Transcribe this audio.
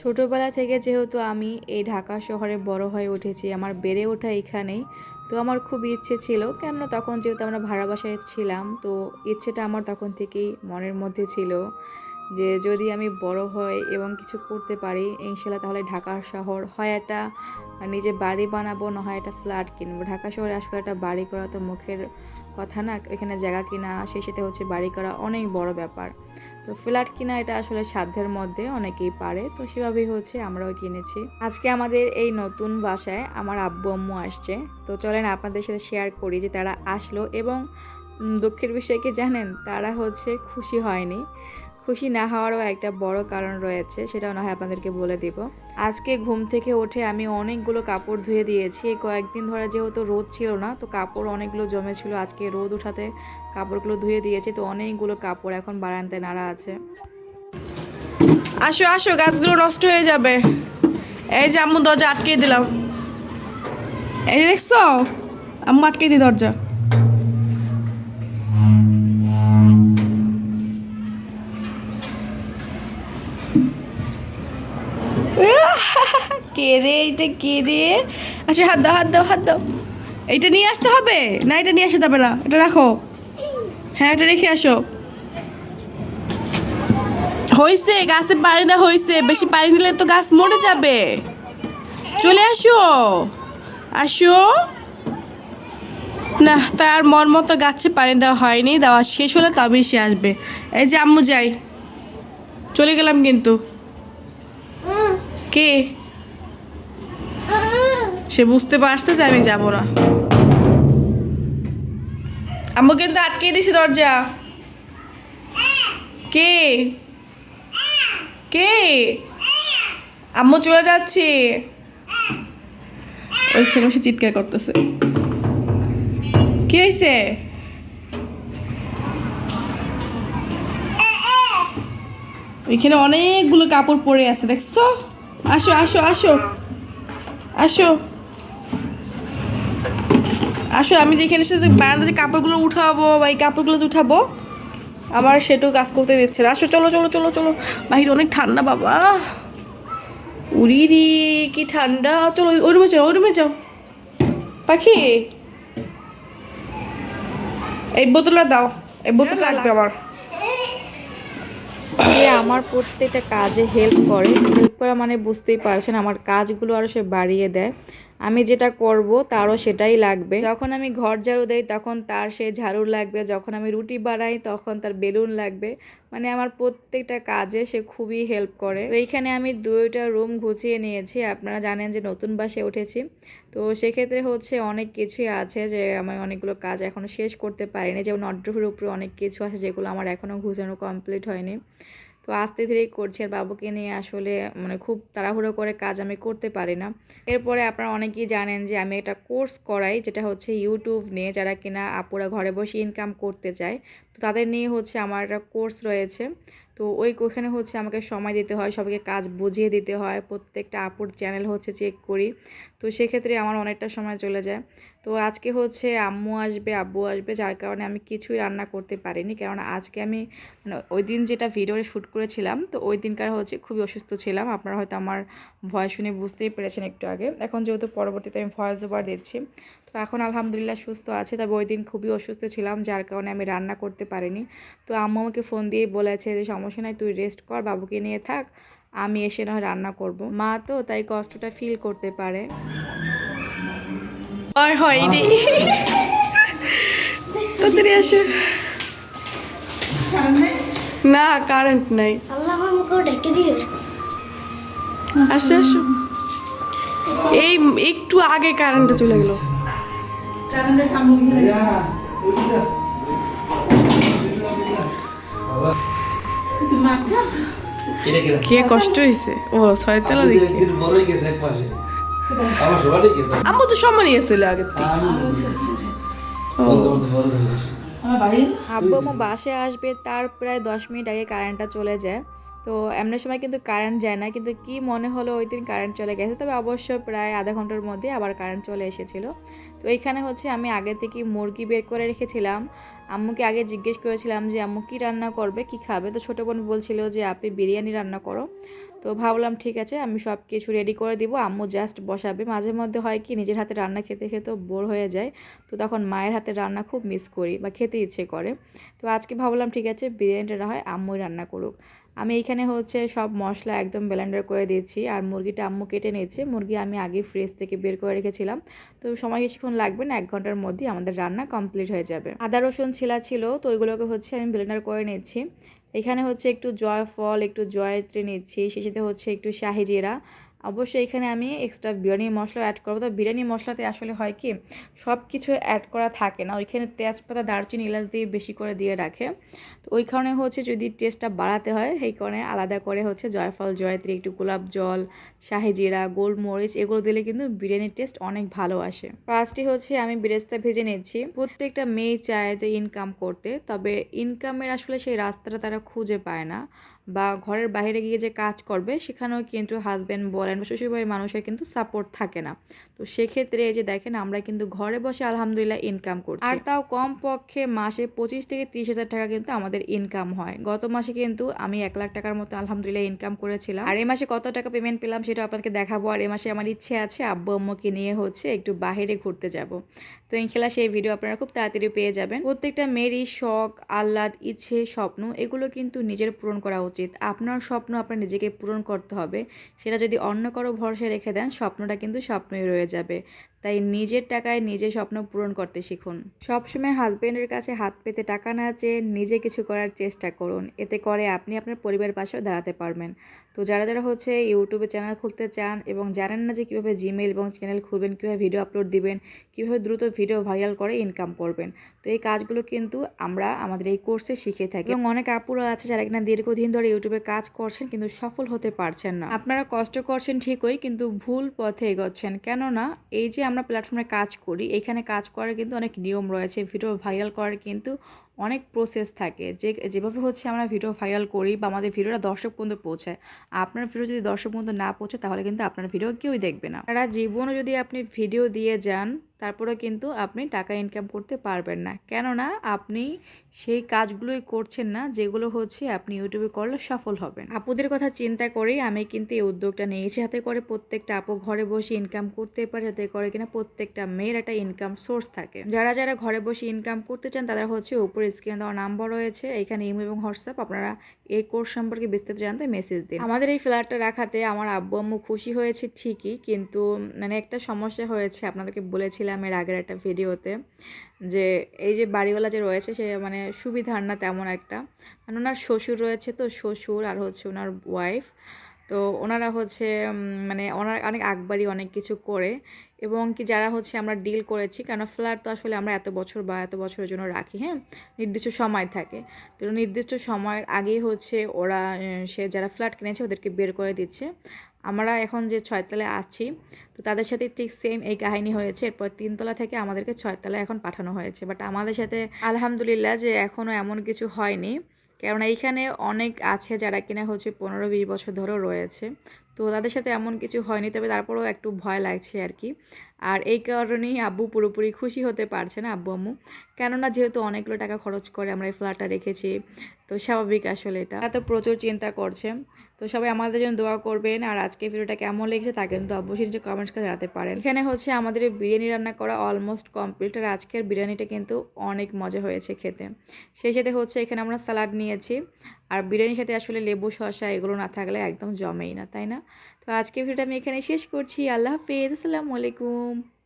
ছোটোবেলা থেকে যেহেতু আমি এই ঢাকা শহরে বড় হয়ে উঠেছি, আমার বেড়ে ওঠা এখানেই, তো আমার খুব ইচ্ছে ছিল। কেন তখন যেহেতু আমরা ভাড়া বাসায় ছিলাম, তো ইচ্ছেটা আমার তখন থেকেই মনের মধ্যে ছিল যে যদি আমি বড় হই এবং কিছু করতে পারি ইনশাল্লাহ তাহলে ঢাকা শহর হয় একটা নিজে বাড়ি বানাবো, না হয় একটা ফ্ল্যাট কিনবো। ঢাকা শহরে আসলে একটা বাড়ি করা তো মুখের কথা না, এখানে জায়গা কিনা, সেই সাথে হচ্ছে বাড়ি করা অনেক বড় ব্যাপার। তো ফ্ল্যাট কিনা এটা আসলে সাধ্যের মধ্যে অনেকেই পারে, তো সেভাবেই হচ্ছে আমরাও কিনেছি। আজকে আমাদের এই নতুন বাসায় আমার আব্বু আম্মু আসছে, তো চলেন আপনাদের সাথে শেয়ার করি যে তারা আসলো এবং দুঃখের বিষয় কি জানেন? তারা হচ্ছে খুশি হয়নি। খুশি না হওয়ারও একটা বড় কারণ রয়েছে, সেটাও না হয় আপনাদেরকে বলে দিব। আজকে ঘুম থেকে উঠে আমি অনেকগুলো কাপড় ধুয়ে দিয়েছি, কয়েকদিন ধরে যেহেতু রোদ ছিল না, তো কাপড় অনেকগুলো জমেছিল, আজকে রোদ উঠাতে কাপড়গুলো ধুয়ে দিয়েছি, তো অনেকগুলো কাপড় এখন বারান্দায় নাড়া আছে। আসো আসো, গাছগুলো নষ্ট হয়ে যাবে। এই যে আম্মু দরজা আটকে দিলাম। এই দেখছ? আম্মু আটকে দিই দরজা। কে রে এইটা কে রে আসো হাত দাও হাত দাও হাত দাও। এইটা নিয়ে আসতে হবে? না এটা নিয়ে আসা যাবে না। এটা রাখো। হ্যাঁ এটা রেখে আসো। হয়েছে গাছে পানি দেওয়া হয়েছে বেশি পানি দিলে তো গাছ মরে যাবে। চলে আসো। আসো। না তার মন মতো গাছে পানি দেওয়া হয়নি। দেওয়া শেষ হলে তবেই সে আসবে। এই যে আম্মু যাই। চলে গেলাম কিন্তু। কে? সে বুঝতে পারছে যে আমি যাব না। আম্মু কিন্তু আটকে দিছি দরজা। কে? কে? আম্মু চলে যাচ্ছি। ওইখানে বসে চিৎকার করতেছে। কি হয়েছে? ওইখানে অনেকগুলো কাপড় পরে আছে, দেখছ? আসো আসো আসো। আসো। আসো আমি যেখানে এসে যে বারান্দা যে কাপড়গুলো উঠাবো বা এই কাপড়গুলো যে উঠাবো আমার সেটাও কাজ করতে দিচ্ছে না। আসো চলো চলো চলো চলো। বাহিরে অনেক ঠান্ডা বাবা। উড়ি রি কি ঠান্ডা। চলো ওই রুমে যাও ওই রুমে যাও। পাখি। এই বোতলটা দাও এই বোতলটা লাগবে আমার। সে আমার প্রত্যেকটা কাজে হেল্প করে। হেল্প করা মানে বুঝতেই পারছেন আমার কাজগুলো আরও সে বাড়িয়ে দেয়। আমি যেটা করব তারও সেটাই লাগবে। যখন আমি ঘর ঝাড়ু দেই, তখন তার সে ঝাড়ু লাগবে। যখন আমি রুটি বানাই, তখন তার বেলুন লাগবে। মানে আমার প্রত্যেকটা কাজে সে খুবই হেল্প করে। তো এইখানে আমি দুইটা রুম গুছিয়ে নিয়েছি। আপনারা জানেন যে নতুন বাসে উঠেছি। তো সেক্ষেত্রে হচ্ছে অনেক কিছুই আছে যে আমি অনেকগুলো কাজ এখনও শেষ করতে পারিনি। যেমন অড্রফের উপরে অনেক কিছু আছে যেগুলো আমার এখনও গুছানো কমপ্লিট হয়নি। তো আস্তে ধীরেই করছি আর বাবুকে নিয়ে আসলে মানে খুব তাড়াহুড়ো করে কাজ আমি করতে পারি না। এরপরে আপনারা অনেকেই জানেন যে আমি একটা কোর্স করাই যেটা হচ্ছে ইউটিউব নিয়ে যারা কিনা আপুরা ঘরে বসে ইনকাম করতে চায়। তো তাদের নিয়ে হচ্ছে আমার একটা কোর্স রয়েছে। তো ওই ওখানে হচ্ছে আমাকে সময় দিতে হয়, সবাইকে কাজ বুঝিয়ে দিতে হয়, প্রত্যেকটা আপুর চ্যানেল হচ্ছে চেক করি। তো সেক্ষেত্রে আমার অনেকটা সময় চলে যায়। তো আজকে হচ্ছে আম্মু আসবে, আব্বু আসবে, যার কারণে আমি কিছুই রান্না করতে পারিনি। কারণ আজকে আমি মানে ওই দিন যেটা ভিডিও শ্যুট করেছিলাম, তো ওই দিনকার হচ্ছে খুবই অসুস্থ ছিলাম। আপনারা হয়তো আমার ভয়েস শুনে বুঝতেই পেরেছেন একটু আগে। এখন যেহেতু পরবর্তীতে আমি ভয়েস ওভার দিচ্ছি, তো এখন আলহামদুলিল্লাহ সুস্থ আছে। তবে ওই দিন খুবই অসুস্থ ছিলাম, যার কারণে আমি রান্না করতে পারিনি। তো আম্মু আমাকে ফোন দিয়ে বলেছে যে, সমস্যা নাই, তুই রেস্ট কর, বাবুকে নিয়ে থাক, আমি এসে নয় রান্না করব। মা তো তাই কষ্টটা ফিল করতে পারে। আর হয়নি। তাড়াতাড়ি আসো। না কারেন্ট নাই। আল্লাহ আমার মুখেও ঢেকে দিয়ে। আসো আসো। এই একটু আগে কারেন্টটা চলে গেল। কে কষ্ট হয়েছে ও ছয়তলা দেখে। আম্মু তো সমানই আসলে আগে আব্বু আম্মু বাসে আসবে তার প্রায় দশ মিনিট আগে কারেন্টটা চলে যায়। তো এমন সময় কিন্তু কারেন্ট যায় না কিন্তু কি মনে হলো ওই দিন কারেন্ট চলে গেছে? তবে অবশ্য প্রায় আধা ঘণ্টার মধ্যে আবার কারেন্ট চলে এসেছিল। তো এইখানে হচ্ছে আমি আগে থেকে মুরগি বের করে রেখেছিলাম। আম্মুকে আগে জিজ্ঞেস করেছিলাম যে আম্মু কি রান্না করবে? কি খাবে? তো ছোটো বোন বলছিল যে আপনি বিরিয়ানি রান্না করো। তো ভাবলাম, ঠিক আছে, আমি সব কিছু রেডি করে দিব। আম্মু জাস্ট বসাবে। মাঝে মধ্যে হয় কি, নিজের হাতে রান্না খেতে খেতেও বোর হয়ে যায়। তো তখন মায়ের হাতে রান্না খুব মিস করি বা খেতে ইচ্ছে করে। তো আজকে ভাবলাম, ঠিক আছে, বিরিয়ানিটা হয় আম্মুই রান্না করুক। আমি এইখানে হচ্ছে সব মশলা একদম ব্লেন্ডার করে দিয়েছি আর মুরগিটা আম্মু কেটে নিয়েছে। মুরগি আমি আগে ফ্রিজ থেকে বের করে রেখেছিলাম। তো সময় বেশিক্ষণ লাগবে না, এক ঘণ্টার মধ্যে আমাদের রান্না কমপ্লিট হয়ে যাবে। আদা, রসুন, ছিলা ছিল, তো ওইগুলোকে হচ্ছে আমি ব্লেন্ডার করে নিচ্ছি। এখানে হচ্ছে একটু জয়ফল একটু জয়ত্রী নিচ্ছি। সেই সাথে হচ্ছে একটু শাহি জিরা। অবশ্যই এখানে আমি এক্সট্রা বিরিয়ানি মশলা অ্যাড করব। তো বিরিয়ানি মশলাতে আসলে হয় কি সব কিছু অ্যাড করা থাকে না। ওইখানে তেজপাতা, দারচিনি, এলাচ দিয়ে বেশি করে দিয়ে রাখে। তো ওই কারণে হচ্ছে যদি টেস্টটা বাড়াতে হয়, সেই কারণে আলাদা করে হচ্ছে জয়ফল, জয়ত্রী, একটু গোলাপ জল, শাহি জিরা, গোলমরিচ, এগুলো দিলে কিন্তু বিরিয়ানির টেস্ট অনেক ভালো আসে। ফার্স্টে হচ্ছে আমি বেরেস্তা ভেজে নিচ্ছি। প্রত্যেকটা মেয়ে চায় যে ইনকাম করতে, তবে ইনকামের আসলে সেই রাস্তাটা তারা খুঁজে পায় না। বা ঘরের বাইরে গিয়ে যে কাজ করবে, সেখানেও কিন্তু হাজব্যান্ড বলেন বা শ্বশুরবাড়ির মানুষের কিন্তু সাপোর্ট থাকে না। তো সেক্ষেত্রে এই যে দেখেন, আমরা কিন্তু ঘরে বসে আলহামদুলিল্লাহ ইনকাম করছি। আর তাও কম পক্ষে মাসে পঁচিশ থেকে তিরিশ হাজার টাকা কিন্তু আমাদের ইনকাম হয়। গত মাসে কিন্তু আমি এক লাখ টাকার মতো আলহামদুলিল্লাহ ইনকাম করেছিলাম। আর এই মাসে কত টাকা পেমেন্ট পেলাম সেটা আপনাকে দেখাবো। আর এই মাসে আমার ইচ্ছে আছে আব্বু আম্মুকে নিয়ে হচ্ছে একটু বাইরে ঘুরতে যাব। তো ইনশাল্লাহ সেই ভিডিও আপনারা খুব তাড়াতাড়ি পেয়ে যাবেন। প্রত্যেকটা মেয়েরই শখ, আহ্লাদ, ইচ্ছে, স্বপ্ন, এগুলো কিন্তু নিজের পূরণ করা উচিত। আপনার স্বপ্ন আপনার নিজেকে পূরণ করতে হবে। সেটা যদি অন্য কারও ভরসায় রেখে দেন, স্বপ্নটা কিন্তু স্বপ্নই রয়ে যাবে। তাই নিজের টাকায় নিজে স্বপ্ন পূরণ করতে শিখুন। সবসময় হাজব্যান্ডের কাছে হাত পেতে টাকা না চেয়ে নিজে কিছু করার চেষ্টা করুন। এতে করে আপনি আপনার পরিবারের পাশেও দাঁড়াতে পারবেন। তো যারা যারা হচ্ছে ইউটিউবে চ্যানেল খুলতে চান এবং জানেন না যে কীভাবে জিমেল এবং চ্যানেল খুলবেন, কীভাবে ভিডিও আপলোড দিবেন, কীভাবে দ্রুত ভিডিও ভাইরাল করে ইনকাম করবেন, তো এই কাজগুলো কিন্তু আমরা আমাদের এই কোর্সে শিখে থাকি। এবং অনেক আপুরা আছে যারা কিনা দীর্ঘদিন ধরে ইউটিউবে কাজ করছেন কিন্তু সফল হতে পারছেন না। আপনারা কষ্ট করছেন ঠিকই কিন্তু ভুল পথে এগোচ্ছেন। কেননা এই যে আমরা প্ল্যাটফর্মে কাজ করি, এখানে কাজ করার কিন্তু অনেক নিয়ম রয়েছে ভিডিও ভাইরাল করার কিন্তু অনেক প্রসেস থাকে। যে, যেভাবে হচ্ছে আমরা ভিডিও ভাইরাল করি বা আমাদের ভিডিওটা দর্শক পর্যন্ত পৌঁছায়, আপনার ভিডিও যদি দর্শক পর্যন্ত না পৌঁছায় তাহলে কিন্তু আপনার ভিডিও কেউই দেখবে না। সারা জীবনও যদি আপনি ভিডিও দিয়ে যান তারপরে কিন্তু আপনি টাকা ইনকাম করতে পারবেন না। কেননা আপনি সেই কাজগুলোই করছেন না, যেগুলো হচ্ছে আপনি ইউটিউবে করলে সফল হবেন। আপুদের কথা চিন্তা করেই আমি কিন্তু এই উদ্যোগটা নিয়েছি। হাতে করে প্রত্যেকটা আপু ঘরে বসে ইনকাম করতে পারে যাতে করে কিনা প্রত্যেকটা মেয়ের একটা ইনকাম সোর্স থাকে। যারা যারা ঘরে বসে ইনকাম করতে চান, তারা হচ্ছে উপরে স্ক্রিনে দেওয়ার নাম্বার রয়েছে। এখানে ইমো এবং হোয়াটসঅ্যাপ, আপনারা এই কোর্স সম্পর্কে বিস্তারিত জানতে মেসেজ দিন। আমাদের এই ফ্ল্যাটটা রাখাতে আমার আব্বু, আম্মু খুশি হয়েছে ঠিকই, কিন্তু মানে একটা সমস্যা হয়েছে। আপনাদেরকে বলেছিলাম এর আগের একটা ভিডিওতে যে, এই যে বাড়িওয়ালা যে রয়েছে, সে মানে সুবিধার না তেমন একটা। মানে ওনার শ্বশুর রয়েছে তো, শ্বশুর আর হচ্ছে ওনার ওয়াইফ তো ওনারা হচ্ছে মানে ওনার অনেক আকবারি অনেক কিছু করে। এবং কি যারা হচ্ছে আমরা ডিল করেছি, কেন ফ্ল্যাট তো আসলে আমরা এত বছর বা এত বছরের জন্য রাখি হ্যাঁ? নির্দিষ্ট সময় থাকে। তো নির্দিষ্ট সময়ের আগেই হচ্ছে ওরা সে যারা ফ্ল্যাট কিনেছে ওদেরকে বের করে দিচ্ছে। আমরা এখন যে ছয়তলায় আছি, তো তাদের সাথে ঠিক সেম এই কাহিনী হয়েছে। এরপর তিনতলা থেকে আমাদেরকে ছয়তলায় এখন পাঠানো হয়েছে। বাট আমাদের সাথে আলহামদুলিল্লাহ যে এখনও এমন কিছু হয়নি। কেননা এইখানে অনেক আছে যারা কিনা হচ্ছে পনেরো বিশ বছর ধরেও রয়েছে। তো তাদের সাথে এমন কিছু হয়নি, তবে তারপরেও একটু ভয় লাগছে আর কি আর এই কারণেই আব্বু পুরোপুরি খুশি হতে পারছে না আব্বু আম্মু। কেননা যেহেতু অনেকগুলো টাকা খরচ করে আমরা এই ফ্ল্যাটটা রেখেছি, তো স্বাভাবিক আসলে এটা। এত প্রচুর চিন্তা করছে। তো সবাই আমাদের জন্য দোয়া করবেন। আর আজকে ভিডিওটা কেমন লেগেছে তা কিন্তু অবশ্যই নিচে কমেন্টস করে জানাতে পারেন। এখানে হচ্ছে আমাদের বিরিয়ানি রান্না করা অলমোস্ট কমপ্লিট আর আজকের বিরিয়ানিটা কিন্তু অনেক মজা হয়েছে খেতে। সেই সাথে হচ্ছে এখানে আমরা সালাড নিয়েছি। আর বিরিয়ানির সাথে আসলে লেবু, শসা এগুলো না থাকলে একদম জমেই না, তাই না? তো আজকে ভিডিওটা আমি এখানে শেষ করছি। আল্লাহ হাফেজ। আসসালামু আলাইকুম।